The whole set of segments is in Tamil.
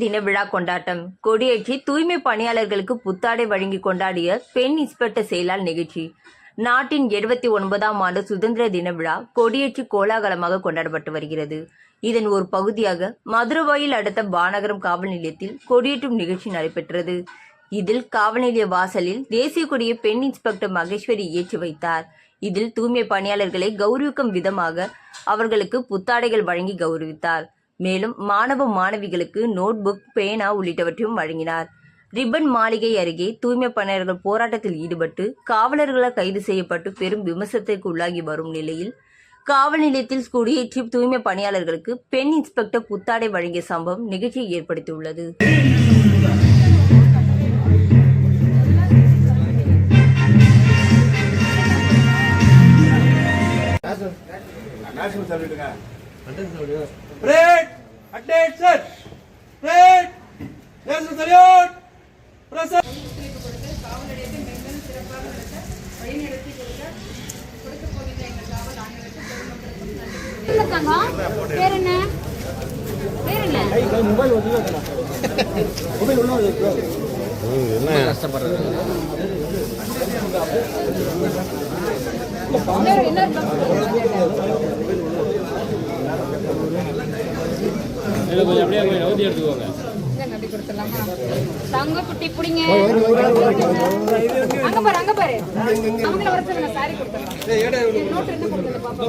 தின விழா கொண்டாட்டம். கொடியேற்றி தூய்மை பணியாளர்களுக்கு புத்தாடை வழங்கி கொண்டாடிய பெண் இன்ஸ்பெக்டர் செயலால் நிகழ்ச்சி. நாட்டின் எழுபத்தி ஒன்பதாம் ஆண்டு சுதந்திர தின விழா கொடியேற்றி கோலாகலமாக கொண்டாடப்பட்டு வருகிறது. இதன் ஒரு பகுதியாக மதுரவாயில் அடுத்த பானகரம் காவல் நிலையத்தில் கொடியேற்றும் நிகழ்ச்சி நடைபெற்றது. இதில் காவல் நிலைய வாசலில் தேசிய கொடியை பெண் இன்ஸ்பெக்டர் மகேஸ்வரி ஏற்றி வைத்தார். இதில் தூய்மை பணியாளர்களை கௌரவிக்கும் விதமாக அவர்களுக்கு புத்தாடைகள் வழங்கி கௌரவித்தார். மேலும் மாணவ மாணவிகளுக்கு நோட்புக் பேனா உள்ளிட்டவற்றையும் வழங்கினார். ரிப்பன் மாளிகை அருகே தூய்மை பணியாளர்கள் போராட்டத்தில் ஈடுபட்டு காவலர்களால் கைது செய்யப்பட்டு பெரும் விமர்சனத்திற்கு உள்ளாகி வரும் நிலையில் காவல் நிலையத்தில் குடியேற்றி தூய்மை பணியாளர்களுக்கு பெண் இன்ஸ்பெக்டர் புத்தாடை வழங்கிய சம்பவம் நிகழ்ச்சியை ஏற்படுத்தியுள்ளது. National salute! Present! ஒத்துழைப்பு கொடுத்து காவல் நிலையத்தை மேலும் சிறப்பாக நடத்த இல்ல தங்கம் பேர் என்ன பேர் என்ன இன்னொரு- இன்னொரு box இந்தாங்க, அப்படி கொடுத்துடலாமா? தங்கம் குட்டி பிடிங்க அங்க பாரு அங்க பாரு. அவங்கள வர சொல்லுங்க சாரி கொடுத்துடலாம். நோட்டு என்ன கொடுக்கல பாப்பா?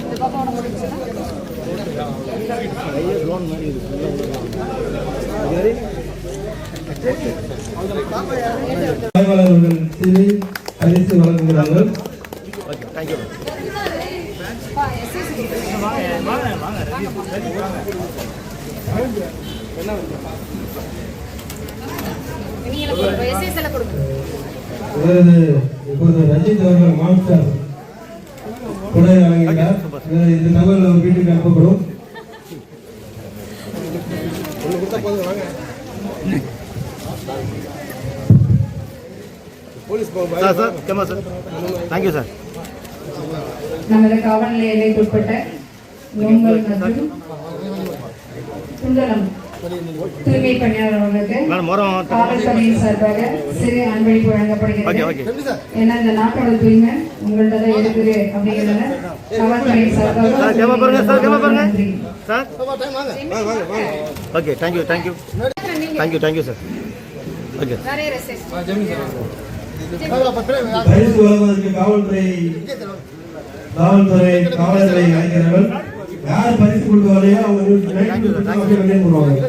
இந்த பாப்பாவோட முடிச்சுன்னா ஆய்வாளர்கள் சிறு பரிசு வழங்குகிறார்கள் பா, SSC. இவங்களுக்கு கொடுங்க, இப்போது ரஞ்சித் அவர்கள் மாஸ்டர் கொடை வழங்குகிறார். இந்த நபர் வீட்டுக்கு அனுப்பப்படும். Police sir sir camera sir thank you sir நமது காவல் நிலையத்திற்கு உட்பட்ட நோன்பல் மற்றும் குண்டலம் தூய்மை பணியாளர்களுக்கு காவல்துறையின் சார்பாக சிறு அன்பளிப்பு வழங்கப்படுகிறது. ஏன்னா இந்த நாட்டோட தூய்மை உங்கள்கிட்ட தான் இருக்குது அப்படிங்கிறத காவல்துறையின் சார்பாக சார் கேமரா பாருங்க சார் கேமரா பாருங்க. நன்றி. Sir okay thank you thank you thank you thank you sir. பரிசு வழங்குவதற்கு காவல்துறை காவல்துறை காவலர்களை அழைக்கிறார்கள் யார் பரிசு கொண்டு வரலையோ அவங்க போடுவாங்க